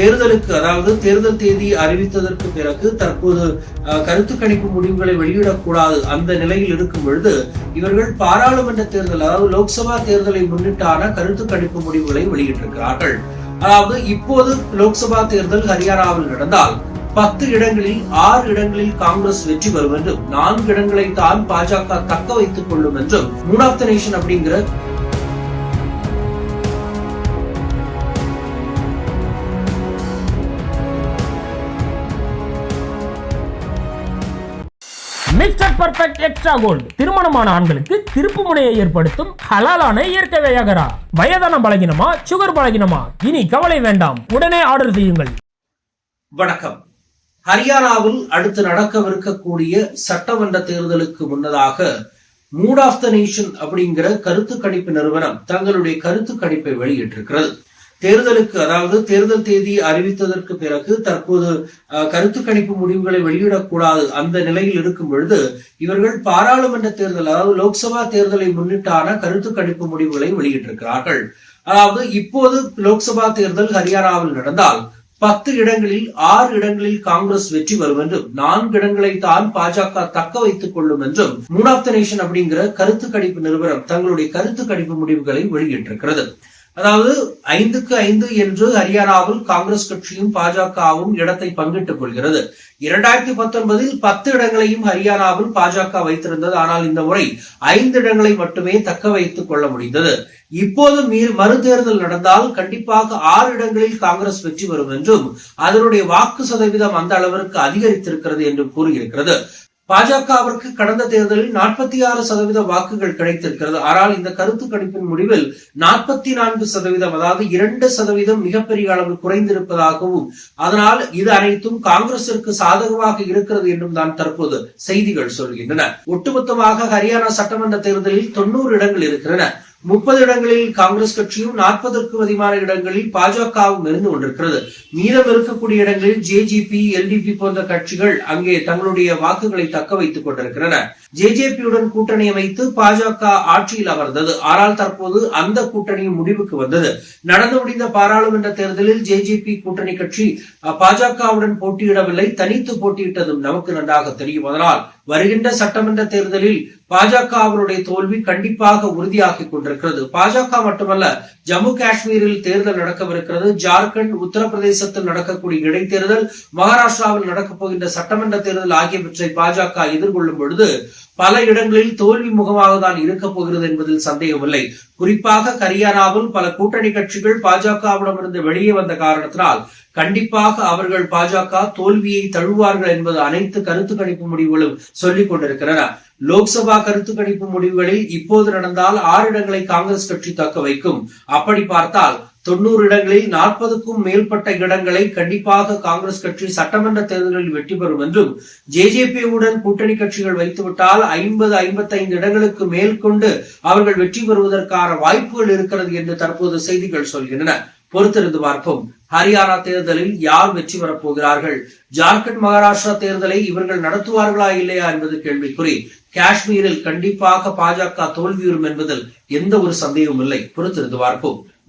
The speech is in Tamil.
தேர்தலுக்கு அதாவது தேர்தல் தேதி அறிவித்ததற்கு பிறகு தற்போது கருத்து கணிப்பு முடிவுகளை வெளியிடக்கூடாது அந்த நிலையில் இருக்கும் பொழுது இவர்கள் பாராளுமன்ற தேர்தல் அதாவது லோக்சபா தேர்தலை முன்னிட்டான கருத்து கணிப்பு முடிவுகளை வெளியிட்டிருக்கிறார்கள். அதாவது இப்போது லோக்சபா தேர்தல் ஹரியானாவில் நடந்தால் பத்து இடங்களில் ஆறு இடங்களில் காங்கிரஸ் வெற்றி பெறும் என்றும் நான்கு இடங்களை தான் பாஜக தக்க வைத்துக் கொள்ளும் என்றும் மூன் ஆஃப் த நேஷன் அப்படிங்கிற மிஸ்டர் பர்ஃபெக்ட் எக்ஸ்ட்ரா கோல்டு திருமணமான ஆண்களுக்கு திருப்பு முனையை ஏற்படுத்தும் ஹலாலான இயற்கை வியாகரா வயதான பலகினமா சுகர் பலகினமா? இனி கவலை வேண்டாம். உடனே ஆர்டர் செய்யுங்கள். வணக்கம். ஹரியானாவில் அடுத்து நடக்கவிருக்கக்கூடிய சட்டமன்ற தேர்தலுக்கு முன்னதாக மூட் ஆஃப் த நேஷன் அப்படிங்கிற கருத்து கணிப்பு நிறுவனம் தங்களுடைய கருத்து கணிப்பை வெளியிட்டிருக்கிறது. தேர்தலுக்கு அதாவது தேர்தல் தேதி அறிவித்ததற்கு பிறகு தற்போது கருத்து கணிப்பு முடிவுகளை வெளியிடக்கூடாது அந்த நிலையில் இருக்கும் பொழுது இவர்கள் பாராளுமன்ற தேர்தல் அதாவது லோக்சபா தேர்தலை முன்னிட்டான கருத்து கணிப்பு முடிவுகளை வெளியிட்டிருக்கிறார்கள். அதாவது இப்போது லோக்சபா தேர்தல் ஹரியானாவில் நடந்தால் பத்து இடங்களில் ஆறு இடங்களில் காங்கிரஸ் வெற்றி பெறும் என்றும் நான்கு இடங்களை தான் பாஜக தக்க வைத்துக் கொள்ளும் என்றும் மூன் ஆஃப் த நேஷன் அப்படிங்கிற கருத்து கணிப்பு நிறுவனம் தங்களுடைய கருத்து கணிப்பு முடிவுகளை வெளியிட்டிருக்கிறது. அதாவது ஐந்துக்கு ஐந்து என்று ஹரியானாவில் காங்கிரஸ் கட்சியும் பாஜகவும் இடத்தை பங்கிட்டுக் கொள்கிறது. இரண்டாயிரத்தி பத்தொன்பதில் பத்து இடங்களையும் ஹரியானாவில் பாஜக வைத்திருந்தது. ஆனால் இந்த முறை ஐந்து இடங்களை மட்டுமே தக்க வைத்துக் கொள்ள முடிந்தது. இப்போது மறுதேர்தல் நடந்தால் கண்டிப்பாக ஆறு இடங்களில் காங்கிரஸ் வெற்றி பெறும் என்றும் அதனுடைய வாக்கு சதவீதம் அந்த அளவிற்கு அதிகரித்திருக்கிறது என்றும் கூறியிருக்கிறது. பாஜகவிற்கு கடந்த தேர்தலில் நாற்பத்தி ஆறு சதவீத வாக்குகள் கிடைத்திருக்கிறது. ஆனால் இந்த கருத்து கணிப்பின் முடிவில் நாற்பத்தி நான்கு சதவீதம் அதாவது இரண்டு சதவீதம் மிகப்பெரிய அளவில் குறைந்திருப்பதாகவும் அதனால் இது அனைத்தும் காங்கிரசிற்கு சாதகமாக இருக்கிறது என்றும் தான் தற்போது செய்திகள் சொல்கின்றன. ஒட்டுமொத்தமாக ஹரியானா சட்டமன்ற தேர்தலில் தொண்ணூறு இடங்கள் இருக்கின்றன முப்பது இடங்களில் காங்கிரஸ் கட்சியும் நாற்பதற்கும் அதிகமான இடங்களில் பாஜகவும் இருந்து கொண்டிருக்கிறது. மீதம் இருக்கக்கூடிய இடங்களில் ஜேஜிபி எல்டிபி போன்ற கட்சிகள் அங்கே தங்களுடைய வாக்குகளை தக்க வைத்துக் கொண்டிருக்கின்றன. ஜேஜேபியுடன் கூட்டணி அமைத்து பாஜக ஆட்சியில் அமர்ந்தது. ஆனால் தற்போது அந்த கூட்டணியும் முடிவுக்கு வந்தது. நடந்து முடிந்த பாராளுமன்ற தேர்தலில் ஜேஜேபி கூட்டணி கட்சி பாஜகவுடன் போட்டியிடவில்லை. தனித்து போட்டியிட்டதும் நமக்கு நன்றாக தெரியும். அதனால் வருகின்ற சட்டமன்ற தேர்தலில் பாஜகவினுடைய தோல்வி கண்டிப்பாக உறுதியாகி கொண்டிருக்கிறது. பாஜக மட்டுமல்ல ஜம்மு காஷ்மீரில் தேர்தல் நடக்கவிருக்கிறது. ஜார்க்கண்ட் உத்தரப்பிரதேசத்தில் நடக்கக்கூடிய இடைத்தேர்தல் மகாராஷ்டிராவில் நடக்கப் போகின்ற சட்டமன்ற தேர்தல் ஆகியவற்றை பாஜக எதிர்கொள்ளும் பொழுது பல இடங்களில் தோல்வி முகமாக தான் இருக்கப் போகிறது என்பதில் சந்தேகமில்லை. குறிப்பாக ஹரியானாவில் பல கூட்டணி கட்சிகள் பாஜகவிடமிருந்து வெளியே வந்த காரணத்தினால் கண்டிப்பாக அவர்கள் பாஜக தோல்வியை தழுவார்கள் என்பது அனைத்து கருத்து கணிப்பு முடிவுகளும் சொல்லிக் கொண்டிருக்கின்றன. லோக்சபா கருத்து கணிப்பு முடிவுகளில் இப்போது நடந்தால் ஆறு இடங்களை காங்கிரஸ் கட்சி தக்க வைக்கும். அப்படி பார்த்தால் தொண்ணூறு இடங்களில் நாற்பதுக்கும் மேற்பட்ட இடங்களை கண்டிப்பாக காங்கிரஸ் கட்சி சட்டமன்ற தேர்தலில் வெற்றி பெறும் என்றும் ஜேஜேபியுடன் கூட்டணி கட்சிகள் வைத்துவிட்டால் ஐம்பது ஐம்பத்தைந்து இடங்களுக்கு மேல் கொண்டு அவர்கள் வெற்றி பெறுவதற்கான வாய்ப்புகள் இருக்கிறது என்று தற்போது செய்திகள் சொல்கின்றன. பொறுத்திருந்து பார்ப்போம். ஹரியானா தேர்தலில் யார் வெற்றி பெறப் போகிறார்கள்? ஜார்க்கண்ட் மகாராஷ்டிரா தேர்தலை இவர்கள் நடத்துவார்களா இல்லையா என்பது கேள்விக்குறி. காஷ்மீரில் கண்டிப்பாக பாஜக தோல்வியுறும் என்பதில் எந்த ஒரு சந்தேகமும் இல்லை. பொறுத்திருந்து பார்ப்போம்.